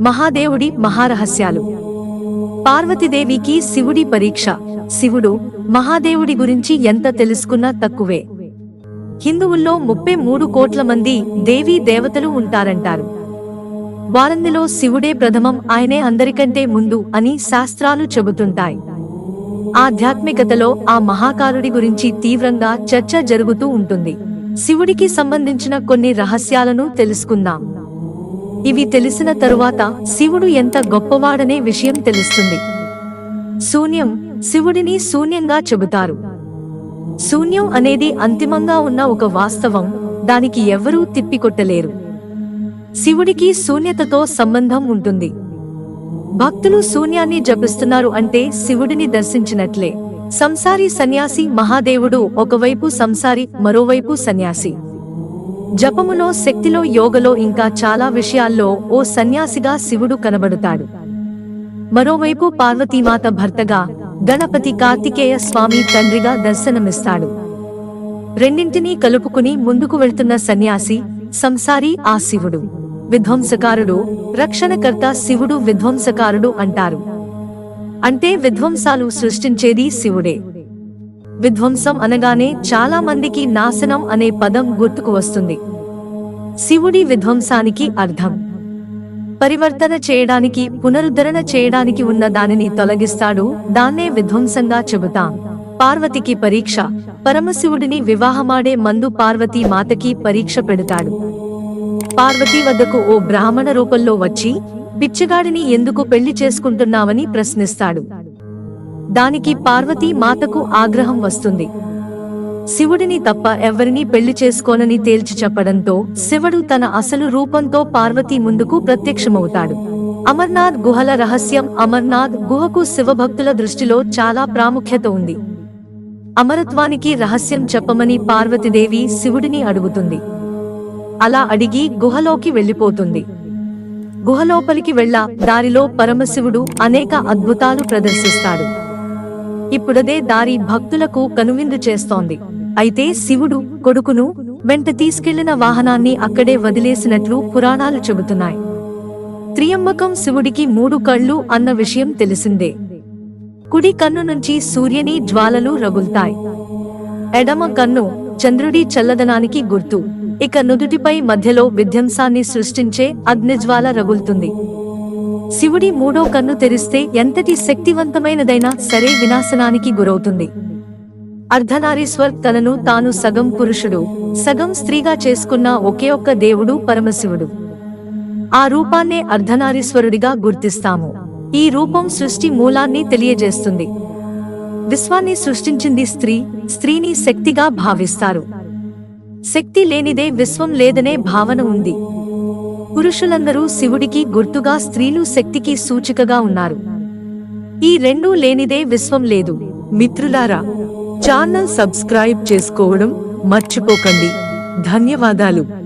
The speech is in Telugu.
మహాదేవుడి మహారహస్యాలు. పార్వతీదేవికి శివుడి పరీక్ష. శివుడు మహాదేవుడి గురించి ఎంత తెలుసుకున్నా తక్కువే. హిందువుల్లో ముప్పై మూడు కోట్ల మంది దేవీ దేవతలు ఉంటారంటారు. వారందిలో శివుడే ప్రథమం ఆయనే అందరికంటే ముందు అని శాస్త్రాలు చెబుతుంటాయి. ఆధ్యాత్మికతలో ఆ మహాకారుడి గురించి తీవ్రంగా చర్చ జరుగుతూ ఉంటుంది. శివుడికి సంబంధించిన కొన్ని రహస్యాలను తెలుసుకుందాం. ఇవి తెలిసిన తరువాత శివుడు ఎంత గొప్పవాడనే విషయం తెలుస్తుంది. శూన్యం శివుడిని శూన్యంగా చెబుతారు. శూన్యం అనేది అంతిమంగా ఉన్న ఒక వాస్తవం దానికి ఎవ్వరూ తిప్పికొట్టలేరు. శివుడికి శూన్యతతో సంబంధం ఉంటుంది. భక్తులు శూన్యాన్ని జపిస్తున్నారు అంటే శివుడిని దర్శించినట్లే. సంసారి సన్యాసి మహాదేవుడు ఒకవైపు సంసారి మరోవైపు సన్యాసి. జపములో శక్తిలో యోగలో ఇంకా చాలా విషయాల్లో ఓ సన్యాసిగా శివుడు కనబడుతాడు. మరోవైపు పార్వతీమాత భర్తగా గణపతి కార్తికేయ స్వామి తండ్రిగా దర్శనమిస్తాడు. రెండింటినీ కలుపుకుని ముందుకు వెళ్తున్న సన్యాసి సంసారి ఆ శివుడు. విధ్వంసకారుడు రక్షణకర్త శివుడు విధ్వంసకారుడు అంటారు. అంటే విధ్వంసాలు సృష్టించేది శివుడే. విధ్వంసం అనగానే చాలా మందికి నాశనం అనే పదం గుర్తుకు వస్తుంది. శివుడి విధ్వంసానికి అర్థం. పరివర్తన చేయడానికి పునరుద్ధరణ చేయడానికి ఉన్న దానిని తొలగిస్తాడు దాన్నే విధ్వంసంగా చెబుతాం. పార్వతికి పరీక్ష. పరమశివుడిని వివాహమాడే మందు పార్వతీ మాతకి పరీక్ష పెడతాడు. పార్వతీ వద్దకు ఓ బ్రాహ్మణ రూపంలో వచ్చి పిచ్చగాడిని ఎందుకు పెళ్ళి చేసుకుంటున్నావని ప్రశ్నిస్తాడు. దానికి పార్వతీ మాతకు ఆగ్రహం వస్తుంది. శివుడిని తప్ప ఎవరినీ పెళ్ళి చేసుకోనని తేల్చి చెప్పడంతో శివుడు తన అసలు రూపంతో పార్వతీ ముందుకు ప్రత్యక్షమవుతాడు. అమర్నాథ్ గుహల రహస్యం అమర్నాథ్ గుహకు శివభక్తుల దృష్టిలో చాలా ప్రాముఖ్యత ఉంది. అమరత్వానికి రహస్యం చెప్పమని పార్వతీదేవి శివుడిని అడుగుతుంది. అలా అడిగి గుహలోకి వెళ్ళిపోతుంది. గుహలోపలికి వెళ్ళ దారిలో పరమశివుడు అనేక అద్భుతాలు ప్రదర్శిస్తాడు. ఇప్పుడదే దారి భక్తులకు కనువిందు చేస్తోంది. అయితే శివుడు కొడుకును వెంట తీసుకెళ్ళిన వాహనాన్ని అక్కడే వదిలేసినట్లు పురాణాలు చెబుతున్నాయి. త్రియంబకం శివుడికి మూడు కళ్ళు అన్న విషయం తెలిసిందే. కుడి కన్ను నుంచి సూర్యని జ్వాలలు రగులుతాయి. ఎడమ కన్ను చంద్రుడి చల్లదనానికి గుర్తు. ఇక నుదుటిపై మధ్యలో విధ్వంసాన్ని సృష్టించే అగ్నిజ్వాల రగులుతుంది. శివుడి మూడో కన్ను తెరిస్తే ఎంతటి శక్తివంతమైనదైనా సరే వినాశనానికి గురవుతుంది. అర్ధనారీశ్వర్ తనను తాను సగం పురుషుడు సగం స్త్రీగా చేసుకున్న ఒకే ఒక్క దేవుడు పరమశివుడు. ఆ రూపాన్నే అర్ధనారీశ్వరుడిగా గుర్తిస్తాము. ఈ రూపం సృష్టి మూలాన్ని తెలియజేస్తుంది. విశ్వాన్ని సృష్టించింది స్త్రీ స్త్రీని శక్తిగా భావిస్తారు. శక్తి లేనిదే విశ్వం లేదనే భావన ఉంది. పురుషులందరూ శివుడికి గుర్తుగా స్త్రీలు శక్తికి సూచికగా ఉన్నారు. ఈ రెండూ లేనిదే విశ్వం లేదు. మిత్రులారా ఛానల్ సబ్స్క్రైబ్ చేసుకోవడం మర్చిపోకండి. ధన్యవాదాలు.